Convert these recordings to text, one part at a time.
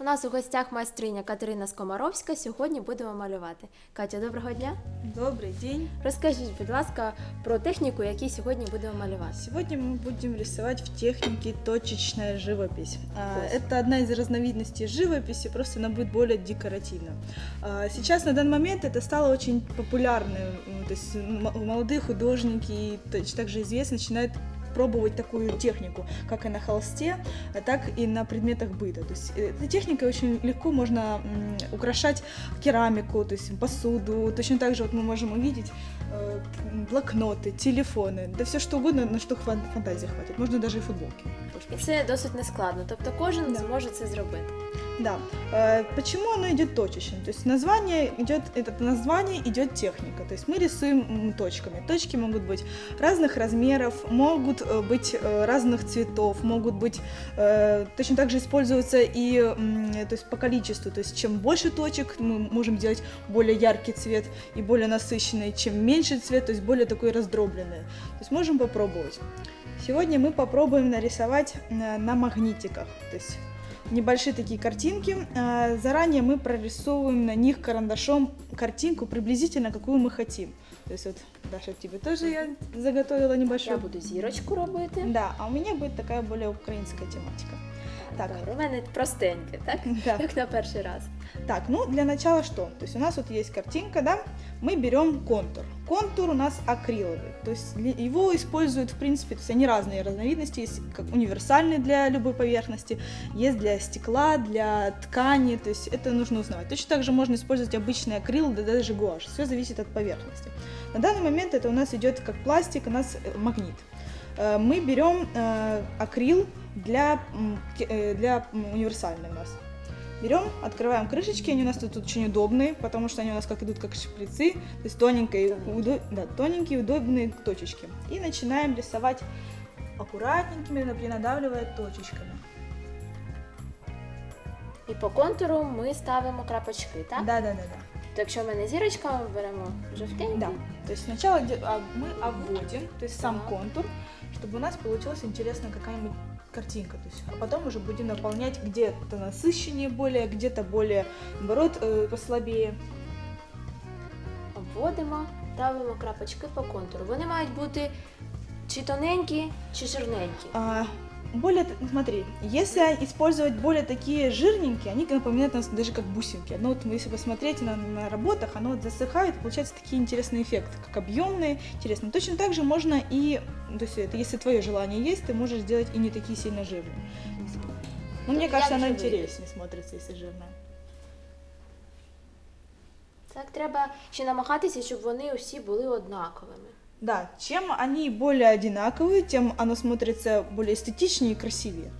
У нас у гостях майстриня Катерина Скомаровська. Сьогодні будемо малювати. Катя, доброго дня. Добрый день! Розкажіть, будь ласка, про техніку, яку сьогодні будемо малювати. Сегодня мы будем рисовать в технике точечная живопись. А, Класс. Это одна из разновидностей живописи, просто она будет более декоративна. А, Сейчас на данный момент это стало очень популярным, м, то есть м- молодые художники, и точно так же известно, начинают пробовать такую технику, как и на холсте, а так и на предметах быта. То есть э, этой техникой очень легко можно м, украшать керамику, то есть посуду. Точно так же вот мы можем увидеть э, блокноты, телефоны, да все что угодно, на что хват- фантазии хватит. Можно даже и футболки. І це досить нескладно. Тобто кожен Да. зможе це зробити. Да. Э, Почему оно идет точечно? То есть название идет, это название идет техника. То есть мы рисуем точками. Точки могут быть разных размеров, могут э, быть э, разных цветов, могут быть точно так же используются и то есть по количеству. То есть чем больше точек, мы можем делать более яркий цвет и более насыщенный, чем меньше цвет, то есть более такой раздробленный. То есть можем попробовать. Сегодня мы попробуем нарисовать на магнитиках. То есть небольшие такие картинки. Э, Заранее мы прорисовываем на них карандашом картинку приблизительно, какую мы хотим. То есть вот, Даша, тебе тоже я заготовила небольшую. Я буду зірочку робити. Да, а у меня будет такая более украинская тематика. Так. Добре, у мене простеньке, так? Да. Як на перший раз. Так, ну для начала что? То есть у нас вот есть картинка, да? Мы берем контур. Контур у нас акриловый, то есть его используют в принципе, то есть они разные разновидности, есть как универсальный для любой поверхности, есть для стекла, для ткани, то есть это нужно узнавать. Точно так же можно использовать обычный акрил, да даже гуашь, все зависит от поверхности. На данный момент это у нас идет как пластик, у нас э, магнит. Э, Мы берем э, акрил для, э, для м, универсальный у нас. Берем, открываем крышечки, они у нас тут очень удобные, потому что они у нас как идут как шприцы, то есть тоненькие, удо- да, тоненькие удобные точечки. И начинаем рисовать аккуратненькими, например, надавливая точечками. І по контуру ми ставимо крапочки, так? Да, да, да, да. То якщо в мене зірочка, ми беремо жовтенький. Да. То есть сначала а, мы обводим, то есть сам Так. контур, чтобы у нас получилась интересная какая-нибудь картинка. То есть, а потом уже будем наполнять где-то насыщеннее более, где-то более, наоборот, э, послабее. Обводимо, ставимо крапочки по контуру. Вони мають бути чи тоненькі, чи жирненькі. А, более, т- смотри, если использовать более такие жирненькие, они напоминают нас даже как бусинки. Ну вот если посмотреть на, на работах, оно вот засыхает, получается такие интересные эффекты, как объемные, интересные. Точно так же можно и, то есть это если твое желание есть, ты можешь сделать и не такие сильно жирные. Ну, мне кажется, она интереснее смотрится, если жирная. Так треба ще намагатися, щоб вони усі були однаковими. Да, чем они более одинаковые, тем оно смотрится более эстетичнее и красивее.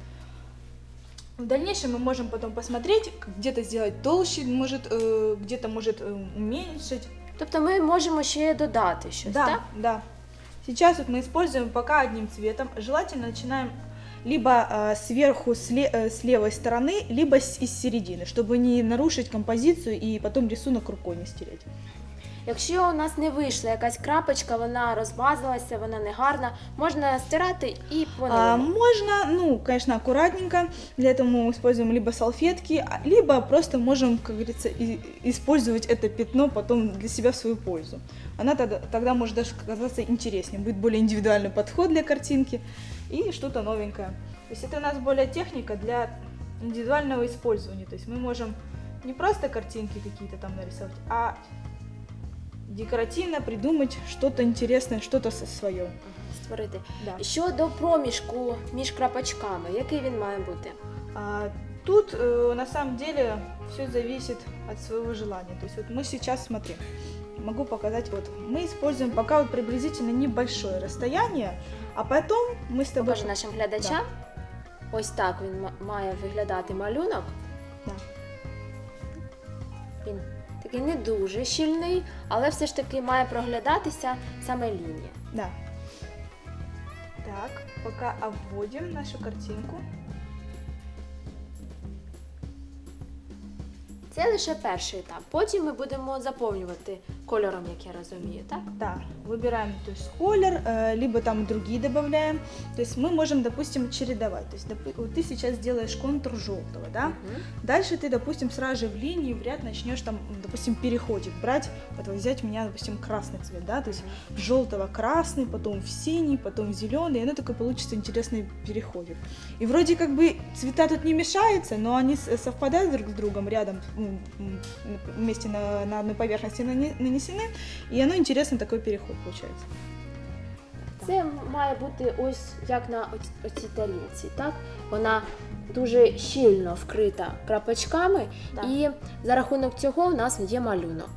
В дальнейшем мы можем потом посмотреть, где-то сделать толще, может, э, где-то может э, уменьшить. Тобто ми можемо ще додати щось, да, так? да. Сейчас вот мы используем пока одним цветом. Желательно начинаем либо э, сверху, с, ле- э, с левой стороны, либо с- из середины, чтобы не нарушить композицию и потом рисунок рукой не стереть. Якщо у нас не вийшла якась крапочка, вона розмазалася, вона не гарна, можна стирати і А, новому. можно, ну, конечно, аккуратненько. Для этого мы используем либо салфетки, а- либо просто можем, как говорится, и- использовать это пятно потом для себя в свою пользу. Она тогда, тогда может даже казаться интереснее, будет более индивидуальный подход для картинки и что-то новенькое. То есть это у нас более техника для индивидуального использования. То есть мы можем не просто картинки какие-то там нарисовать, а декоративно придумать что-то интересное, что-то свое. створити. Да. Щодо проміжку між крапочками, який він має бути? А, тут э, на самом деле все зависит от своего желания. То есть вот мы сейчас, смотри, могу показать, вот мы используем пока вот приблизительно небольшое расстояние, а потом мы с тобой... Покажи нашим глядачам. Ось так він ма- має виглядати малюнок. Да. Він Такий не дуже щільний, але все ж таки має проглядатися саме лінія. Да. Так, пока обводим нашу картинку. Це лише перший етап. Потім ми будемо заповнювати кольором, як я розумію, так? Да, выбираем то есть колер, э, либо там другие добавляем. То есть мы можем, допустим, чередовать. То есть вот ты сейчас делаешь контур желтого, да? Мгм. Дальше ты, допустим, сразу же в линии в ряд начнешь там, допустим, переходик брать. Вот взять у меня, допустим, красный цвет, да? То есть желтого красный, потом в синий, потом в зеленый, и оно такой получится интересный переходик. И вроде как бы цвета тут не мешаются, но они совпадают друг с другом рядом, вместе на, на одной поверхности нане- нанесены, и оно интересный такой переход получается. Це має бути ось як на оцій тарілці, так? Вона дуже щільно вкрита крапочками, Так. і за рахунок цього у нас є малюнок,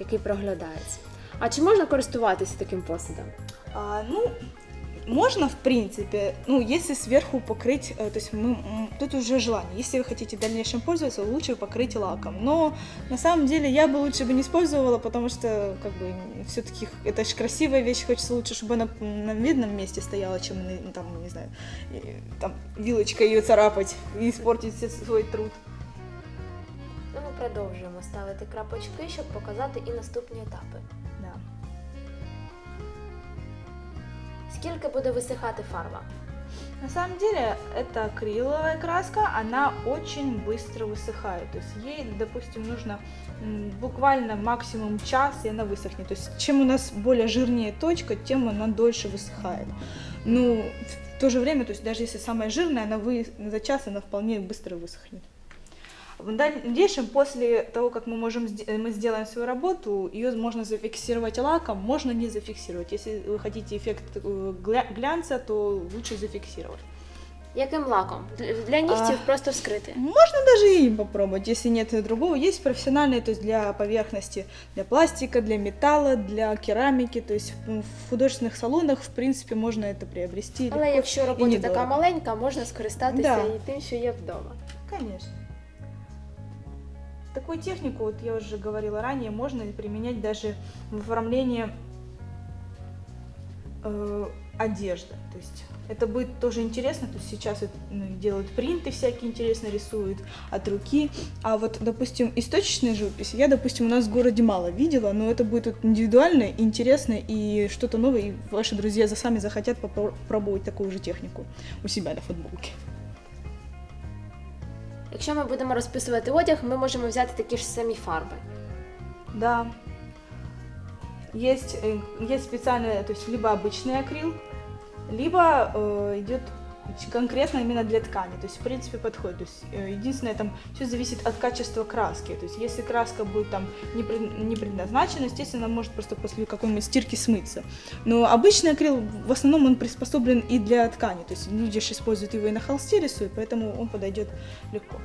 який проглядається. А чи можна користуватися таким посудом? А, ну, можно, в принципе, ну, если сверху покрыть, э, то есть мы, м, тут уже желание. Если вы хотите в дальнейшем пользоваться, лучше покрыть лаком. Но на самом деле я бы лучше бы не использовала, потому что, как бы, все-таки это же красивая вещь, хочется лучше, чтобы она на видном месте стояла, чем, на- ну, там, не знаю, и, там, вилочкой ее царапать и испортить все свой труд. Ну, ми продовжуємо ставити крапочки, щоб показати і наступні етапи. Скільки буде висихати фарба? На самом деле, эта акриловая краска, она очень быстро высыхает. То есть ей, допустим, нужно буквально максимум час, и она высохнет. То есть чем у нас более жирнее точка, тем она дольше высыхает. Ну, в то же время, то есть даже если самая жирная, она вы, за час она вполне быстро высохнет. В дальнейшем, после того, как мы, можем, сде- э, мы сделаем свою работу, ее можно зафиксировать лаком, можно не зафиксировать. Если вы хотите эффект э, гля- глянца, то лучше зафиксировать. Яким лаком? Для- Для нігтів А. просто вскрити. Можно даже и им попробовать, если нет другого. Есть профессиональные, то есть для поверхности, для пластика, для металла, для керамики. То есть м, в художественных салонах, в принципе, можно это приобрести. Але легко якщо и робота недорого. така маленька, можна скористатися Да. і тим, що є вдома. Конечно. Такую технику, вот я уже говорила ранее, можно применять даже в оформлении э, одежды. То есть это будет тоже интересно. То есть сейчас ну, делают принты всякие интересно рисуют от руки. А вот, допустим, из точечной живописи я, допустим, у нас в городе мало видела, но это будет вот индивидуально, интересно и что-то новое, и ваши друзья за сами захотят попробовать такую же технику у себя на футболке. Якщо ми будемо розписувати одяг, ми можемо взяти такі ж самі фарби. Да. Есть, э, есть специальный, то есть либо обычный акрил, либо э, идет конкретно именно для ткани. То есть, в принципе, подходит. То есть, э, единственное, там все зависит от качества краски. То есть, если краска будет там не, пред- не предназначена, естественно, она может просто после какой-нибудь стирки смыться. Но обычный акрил, в основном, он приспособлен и для ткани. То есть, люди же используют его и на холсте рисуют, поэтому он подойдет легко.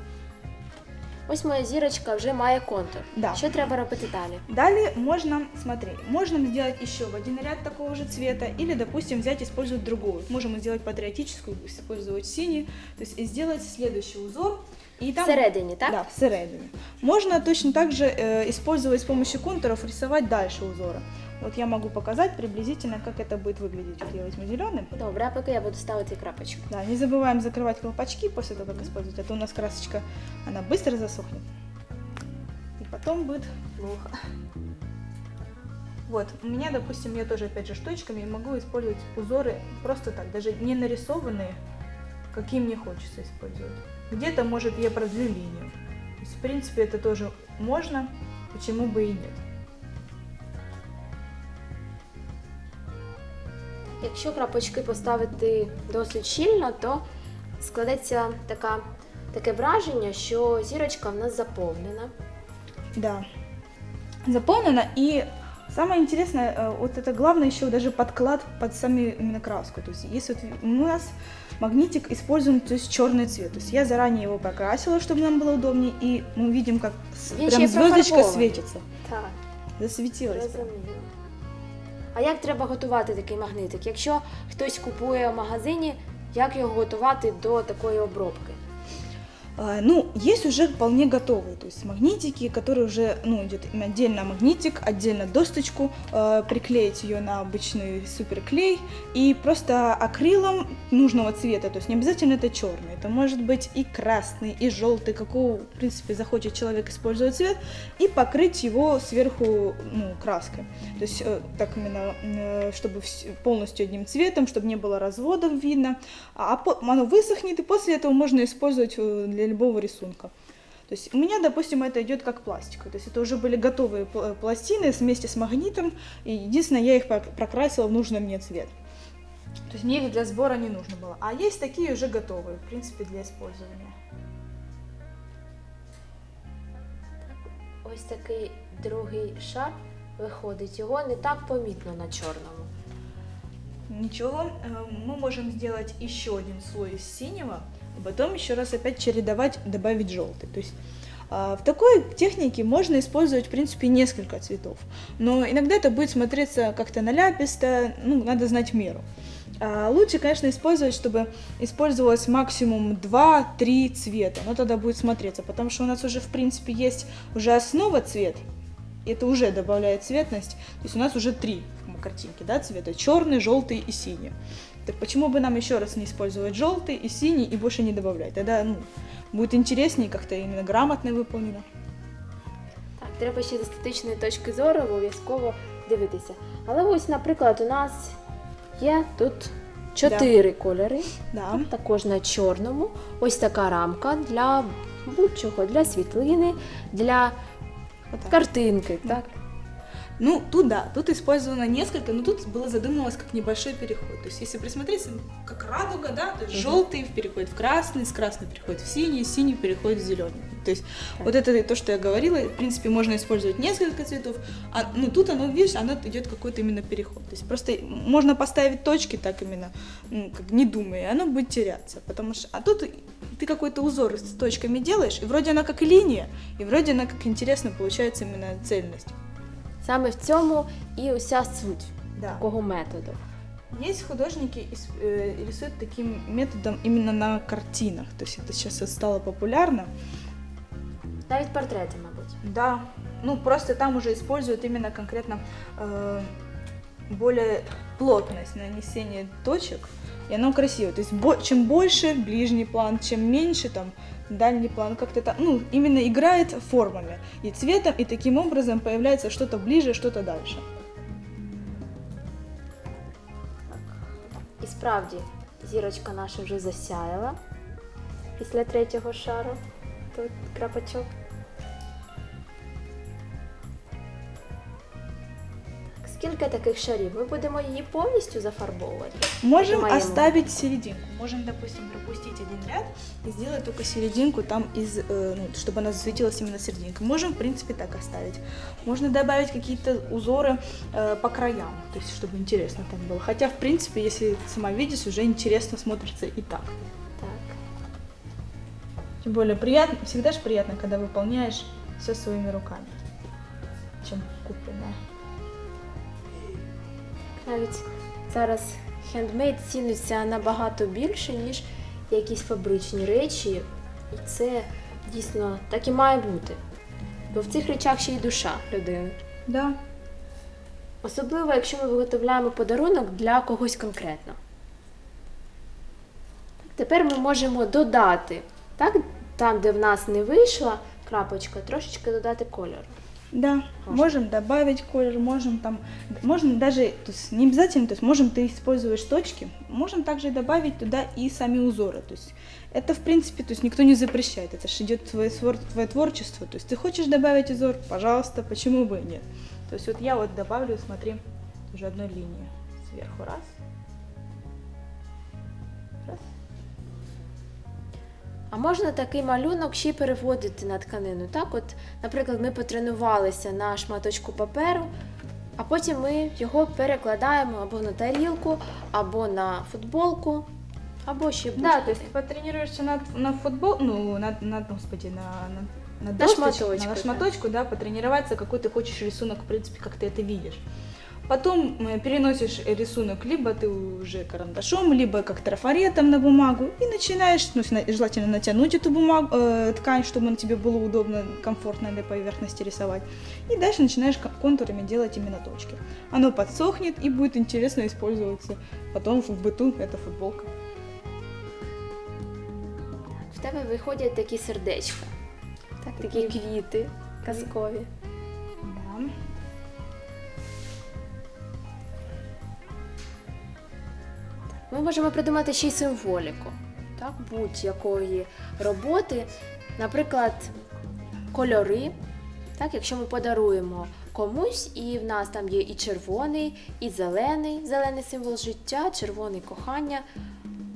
Ось моя зірочка вже має контур. Да. Що треба робити далі? Далее можно, смотри, можно сделать еще в один ряд такого же цвета, или, допустим, взять и использовать другую. Можем сделать патриотическую, использовать синий, то есть и сделать следующий узор. И там, Всередині, так? Да, всередине. Можно точно так же э, использовать с помощью контуров, рисовать дальше узоры. Вот я могу показать приблизительно, как это будет выглядеть. Вот я возьму зеленый. Добре, а поки я буду ставити крапочку. Да, не забываем закрывать колпачки после того, как использовать, а то у нас красочка, она быстро засохнет. И потом будет плохо. Вот, у меня, допустим, я тоже опять же штучками могу использовать узоры просто так, даже не нарисованные, какие мне хочется использовать. Где-то, может, я продлю линию. То есть, в принципе, это тоже можно, почему бы и нет. Якщо крапочки поставити досить щільно, то складеться така, таке враження, що зірочка в нас заповнена. Да. Заполнено. И самое интересное, э, вот это главное еще даже подклад под сами именно краску. То есть если вот у нас магнитик используем, то есть черный цвет. То есть я заранее его покрасила, чтобы нам было удобнее. И мы видим, как с- Він ще прям й звездочка профарбований. светится. Так, Засветилась. зрозуміло. А як треба готувати такий магнитик? Якщо хтось купує в магазині, як його готувати до такої обробки? А, Ну, есть уже вполне готовые, то есть магнитики, которые уже, ну, идет отдельно магнитик, отдельно досточку, э, приклеить ее на обычный суперклей. И просто акрилом нужного цвета, то есть не обязательно это черный, это может быть и красный, и желтый, какого, в принципе, захочет человек использовать цвет, и покрыть его сверху, ну, краской. То есть э, так именно, э, чтобы полностью одним цветом, чтобы не было разводов видно, а по- оно высохнет, и после этого можно использовать э, для любого рисунка. То есть у меня, допустим, это идет как пластика. То есть это уже были готовые пл- пластины вместе с магнитом, и единственное, я их прокрасила в нужный мне цвет. То есть мне их для сбора не нужно было. А есть такие уже готовые, в принципе, для использования. Ось такий другий шар виходить. Його не так помітно на чорному. Ничего, э, мы можем сделать еще один слой из синего, и потом еще раз опять чередовать, добавить желтый. То есть а, в такой технике можно использовать, в принципе, несколько цветов. Но иногда это будет смотреться как-то наляписто, ну, надо знать меру. А лучше, конечно, использовать, чтобы использовалось максимум 2-3 цвета. Но тогда будет смотреться, потому что у нас уже, в принципе, есть уже основа цвет, это уже добавляет цветность. То есть у нас уже три картинки, да, цвета черный, желтый и синий. Так почему бы нам еще раз не использовать желтый и синий и больше не добавлять? Тогда ну, будет интереснее, как-то именно грамотно выполнено. Так, треба ще з естетичної точки зору обов'язково дивитися. Але ось, наприклад, у нас є тут чотири кольори, Да. також на чорному. Ось така рамка для будь-чого, для світлини, для Вот так. картинки. Так? Ну, тут да, тут использовано несколько, но тут было задумалось как небольшой переход. То есть, если присмотреться, как радуга, да, то есть желтый переходит в красный, с красный переходит в синий, синий переходит в зеленый. То есть, Так. вот это то, что я говорила, в принципе, можно использовать несколько цветов, а ну тут оно, видишь, оно идет какой-то именно переход. То есть, просто можно поставить точки так именно, ну, как не думая, и оно будет теряться. Потому что, а тут ты какой-то узор с точками делаешь, и вроде она как линия, и вроде она как интересно получается именно цельность. Саме в цьому і уся суть Да. такого методу. Есть художники, ис- э, рисуют таким методом именно на картинах. То есть это сейчас стало популярно. Навіть портрети, мабуть. Да. Ну, просто там уже используют именно конкретно э, более плотность нанесения точек, и оно красиво. То есть бо- чем больше ближний план, чем меньше там дальний план, как-то так, ну, именно играет формами и цветом, и таким образом появляется что-то ближе, что-то дальше. І справді, зірочка наша вже засяяла після третього шару. Тут крапочок. Так, скільки таких шарів? Ми будемо її повністю зафарбовувати. Можем По-моему. оставить серединку. Можем, допустим, пропустить один ряд и сделать только серединку там из, э, ну, чтобы она засветилась именно серединкой. Можем, в принципе, так оставить. Можно добавить какие-то узоры э, по краям, то есть, чтобы интересно там было. Хотя, в принципе, если ты сама видишь, уже интересно смотрится и так. Так. Тем более приятно, всегда же приятно, когда выполняешь все своими руками, чем купленное. Навіть зараз хендмейд цінується набагато більше, ніж якісь фабричні речі. І це дійсно так і має бути. Бо в цих речах ще й душа людини. Да. Особливо, якщо ми виготовляємо подарунок для когось конкретно. Тепер ми можемо додати, так, там, де в нас не вийшла крапочка, трошечки додати кольору. Да, Можно. можем добавить колер, можем там, можно даже, то есть не обязательно, то есть можем ты используешь точки, можем также добавить туда и сами узоры, то есть это в принципе, то есть никто не запрещает, это же идет твое, твое творчество, то есть ты хочешь добавить узор, пожалуйста, почему бы и нет. То есть вот я вот добавлю, смотри, уже одной линии сверху раз, А можна такий малюнок ще й переводити на тканину. Так, от, наприклад, ми потренувалися на шматочку паперу, а потім ми його перекладаємо або на тарілку, або на футболку, або ще Да, будь-куди. то есть потренируешься на, на футбол, ну, на, на господи, на, на, на, На досточку, шматочку, на да. шматочку, да, потренироваться, какой ты хочешь рисунок, в принципе, как ты это видишь. Потом э, переносишь рисунок либо ты уже карандашом, либо как трафаретом на бумагу и начинаешь, ну, сна- желательно натянуть эту бумагу, э, ткань, чтобы на тебе было удобно, комфортно на поверхности рисовать. И дальше начинаешь ко- контурами делать именно точки. Оно подсохнет и будет интересно использоваться потом в быту, эта футболка. В тебе виходять такі сердечка, так, такі квіти казкові. Да. Ми можемо придумати ще й символіку, так, будь-якої роботи. Наприклад, кольори. Так, якщо ми подаруємо комусь, і в нас там є і червоний, і зелений, зелений символ життя, червоний кохання.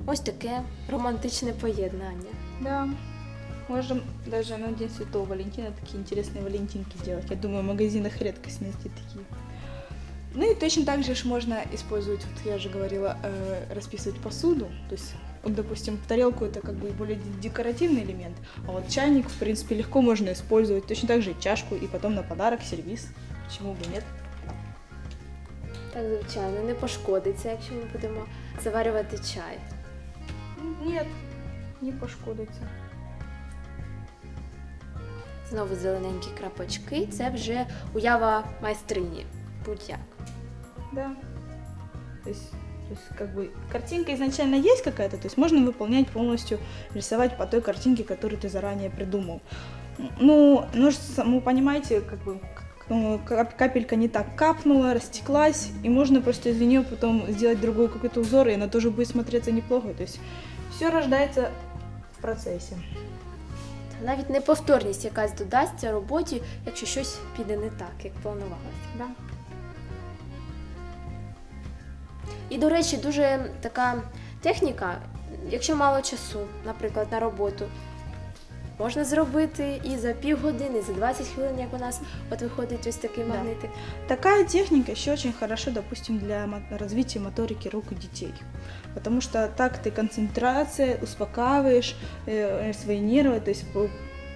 Ось таке романтичне поєднання. Да. Можем даже на День Святого Валентина такие интересные валентинки делать. Я думаю, в магазинах редкость найти такие. Ну и точно так же можно использовать, вот я же говорила, э, расписывать посуду. То есть, вот, допустим, тарелку это как бы более де- декоративный элемент, а вот чайник, в принципе, легко можно использовать. Точно так же и чашку, и потом на подарок сервис. Почему бы нет? Так, звичайно, не пошкодиться, якщо ми будемо заварювати чай. Нет, не пошкодится. Знову зелененькі крапочки, це вже уява майстрині. Будь-як. Да. То есть, то есть, как бы картинка изначально есть какая-то, то есть можно выполнять полностью, рисовать по той картинке, которую ты заранее придумал. Ну, ну, ж саму понимаете, как бы к- ну, кап- капелька не так капнула, растеклась, и можно просто из нее потом сделать другой какой-то узор, и она тоже будет смотреться неплохо. То есть все рождается в процессе. Навіть неповторність якась додасться роботі, якщо щось піде не так, як планувалося. Да. І, до речі, дуже така техніка, якщо мало часу, наприклад, на роботу, можна зробити і за півгодини, і за 20 хвилин, як у нас от виходить ось такий Да. магнитик. Такая техника еще очень хорошо, допустим, для мо- развития моторики рук у детей. Потому что так ты концентрация, успокаиваешь э, свои нервы, то есть, по-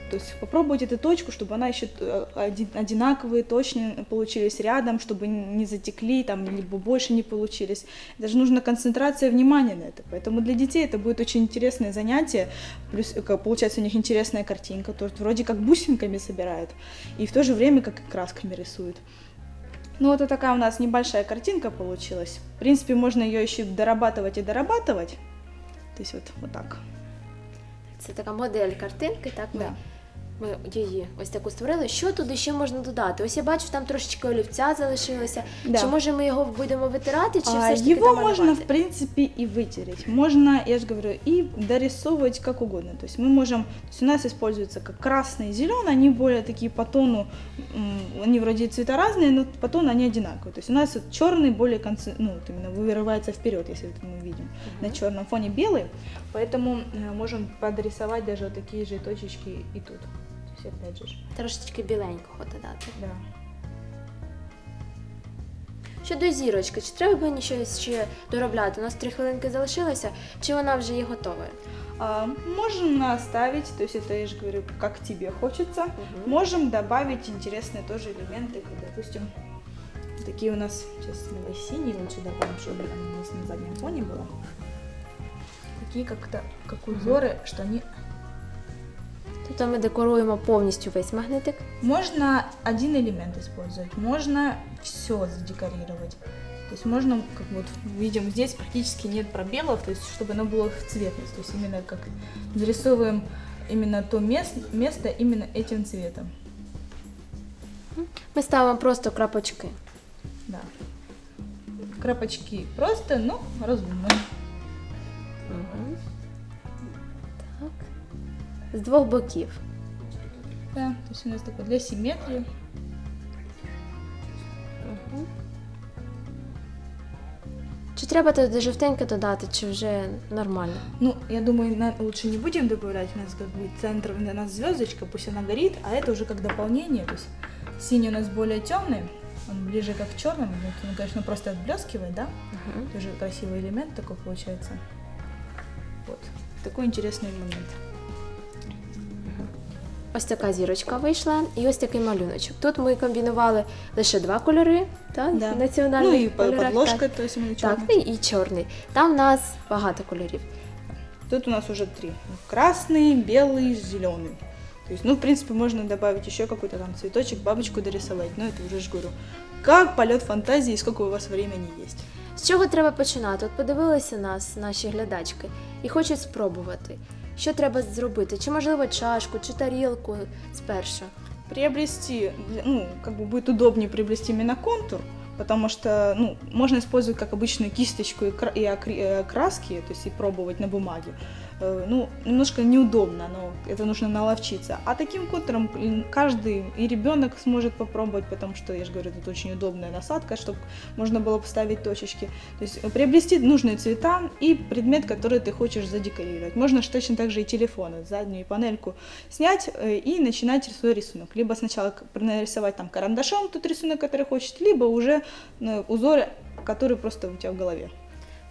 то есть попробовать эту точку, чтобы она еще э, один- одинаковые, точно получились рядом, чтобы не затекли, там, либо больше не получились. Это же нужна концентрация внимания на это. Поэтому для детей это будет очень интересное занятие. Плюс, э, получается, у них интересная картинка, то есть вроде как бусинками собирают, и в то же время как и красками рисуют. Ну, вот такая у нас небольшая картинка получилась. В принципе, можно ее еще дорабатывать и дорабатывать. То есть вот, вот так. Це така модель картинки, так ми, Да. ми її ось таку створили. Що туди ще можна додати? Ось я бачу, там трошечки олівця залишилося. Да. Чи може ми його будемо витирати, чи А, все ж таки его можно, домалювати? в принципе, и вытереть. Можно, я же говорю, и дорисовывать как угодно. То есть мы можем, то есть у нас используются как красный и зеленый, они более такие по тону, м, они вроде цвета разные, но по тону они одинаковые. То есть у нас вот черный более, конце, ну, вот именно вырывается вперед, если это мы видим. На черном фоне белый, поэтому э, можем подрисовать даже вот такие же точечки и тут. То есть опять же, ж, Трошечки біленького додати. да. Щодо зірочки, чи треба мені щось ще доробляти? У нас три хвилинки залишилося, чи вона вже є готовою? А, можно оставить, то есть это я же говорю, как тебе хочется. Мгм. Можем добавить интересные тоже элементы, как, допустим, такие у нас, сейчас давай синий лучше добавим, чтобы они у нас на заднем фоне было. Такие как-то, как узоры, что они... Тобто ми декоруємо повністю весь магнитик. Можно один элемент использовать, можно все задекорировать. То есть можно, как вот видим, здесь практически нет пробелов, то есть чтобы оно было в цветность. То есть именно как зарисовываем именно то место, место именно этим цветом. Ми ставимо просто крапочки. Да. Крапочки просто, но разумно. Угу. Так. З двох боків. Да, то есть у нас такое для симметрии. Угу. Чи треба туди жовтеньке додати, чи вже нормально? Ну, я думаю, на- лучше не будем добавлять. У нас как бы центр, у нас звездочка, пусть она горит, а это уже как дополнение. То есть синий у нас более темный, он ближе как к черному. Он, конечно, просто отблескивает, да? Угу. Тоже красивый элемент такой получается. Вот. Такой интересный момент. Ось така зірочка вийшла, і ось такий малюночок. Тут ми комбінували лише два кольори, так? Да. національних Ну и по- кольорах, подложка, так. то есть мы Так, чёрный. і, і чорний. Там в нас багато кольорів. Тут у нас уже три. Красный, белый, зеленый. То есть, ну, в принципе, можно добавить еще какой-то там цветочек, бабочку дорисовать. Но это уже ж говорю. Как полет фантазии и сколько у вас времени есть. З чого треба починати? От подивилися нас, наші глядачки, і хочуть спробувати. Що треба зробити? Чи можливо чашку, чи тарілку спершу? Приобрести, для- ну, как бы будет удобнее приобрести именно контур, потому что, ну, можно использовать как обычную кисточку и, кра- и акри- э, краски, то есть и пробовать на бумаге. Э, Ну, немножко неудобно, но это нужно наловчиться. А таким контуром м, каждый и ребенок сможет попробовать, потому что, я же говорю, это очень удобная насадка, чтобы можно было поставить точечки. То есть э, приобрести нужные цвета и предмет, который ты хочешь задекорировать. Можно точно так же и телефон, вот заднюю панельку снять э, и начинать свой рисунок. Либо сначала нарисовать там карандашом тот рисунок, который хочет, либо уже узор, который просто у тебя в голове.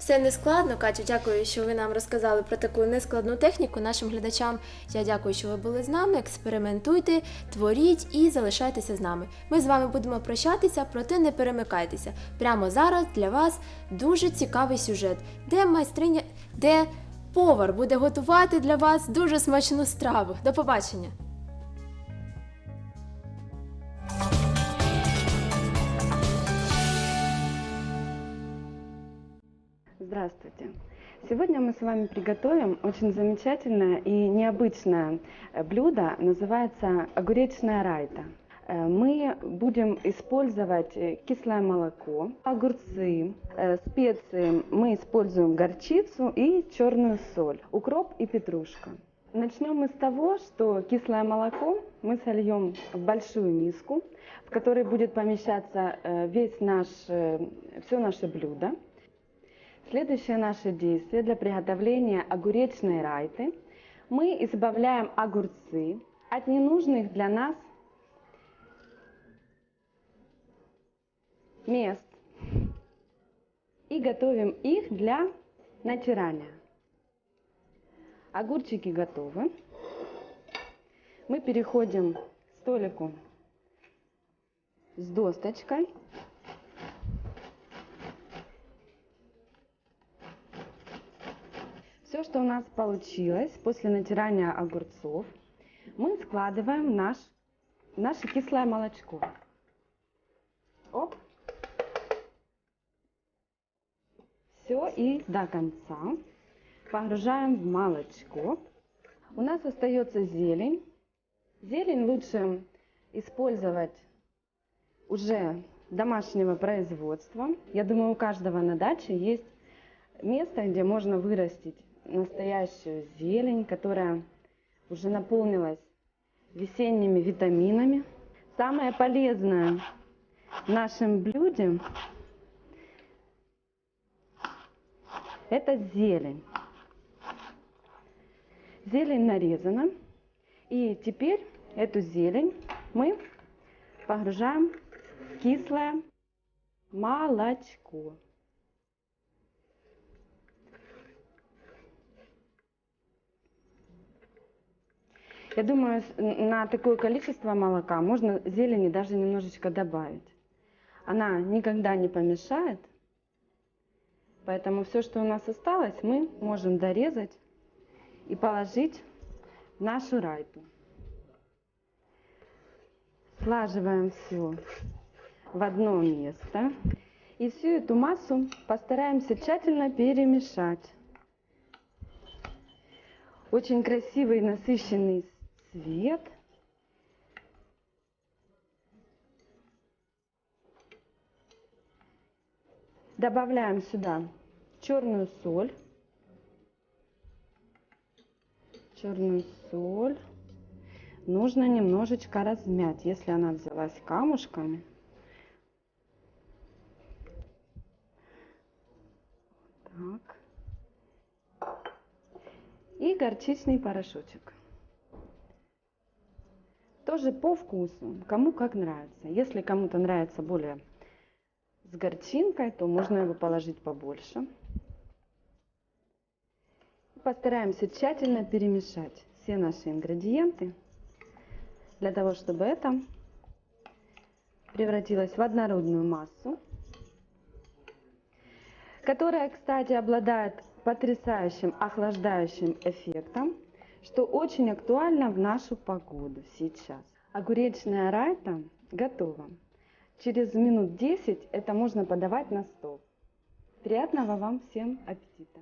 Все не складно, Катю. Дякую, що ви нам розказали про таку нескладну техніку. Нашим глядачам я дякую, що ви були з нами. Експериментуйте, творіть і залишайтеся з нами. Ми з вами будемо прощатися, проте не перемикайтеся. Прямо зараз для вас дуже цікавий сюжет, де майстриня, де повар буде готувати для вас дуже смачну страву. До побачення! Здравствуйте! Сегодня мы с вами приготовим очень замечательное и необычное э, блюдо, называется огуречная райта. Э, Мы будем использовать э, кислое молоко, огурцы, специи. Мы используем горчицу и черную соль, укроп и петрушка. Начнем мы с того, что кислое молоко мы сольем в большую миску, в которой будет помещаться весь наш, все наше блюдо. Следующее наше действие для приготовления огуречной райты. Мы избавляем огурцы от ненужных для нас мест и готовим их для натирания. Огурчики готовы. Мы переходим к столику с досточкой. Что у нас получилось после натирания огурцов, мы складываем наш, наше кислое молочко. Оп. Все и до конца погружаем в молочко. У нас остается зелень. Зелень лучше использовать уже домашнего производства. Я думаю, у каждого на даче есть место, где можно вырастить настоящую зелень, которая уже наполнилась весенними витаминами. Самое полезное в нашем блюде это зелень. Зелень нарезана. И теперь эту зелень мы погружаем в кислое молочко. Я думаю, на такое количество молока можно зелени даже немножечко добавить. Она никогда не помешает. Поэтому все, что у нас осталось, мы можем дорезать и положить в нашу райту. Слаживаем все в одно место. И всю эту массу постараемся тщательно перемешать. Очень красивый насыщенный цвет. Добавляем сюда черную соль. Черную соль. Нужно немножечко размять, если она взялась камушками. Так. И горчичный порошочек. Тоже по вкусу, кому как нравится. Если кому-то нравится более с горчинкой, то можно его положить побольше. Постараемся тщательно перемешать все наши ингредиенты для того, чтобы это превратилось в однородную массу, которая, кстати, обладает потрясающим охлаждающим эффектом, что очень актуально в нашу погоду сейчас. Огуречная райта готова. Через минут 10 это можно подавать на стол. Приятного вам всем аппетита!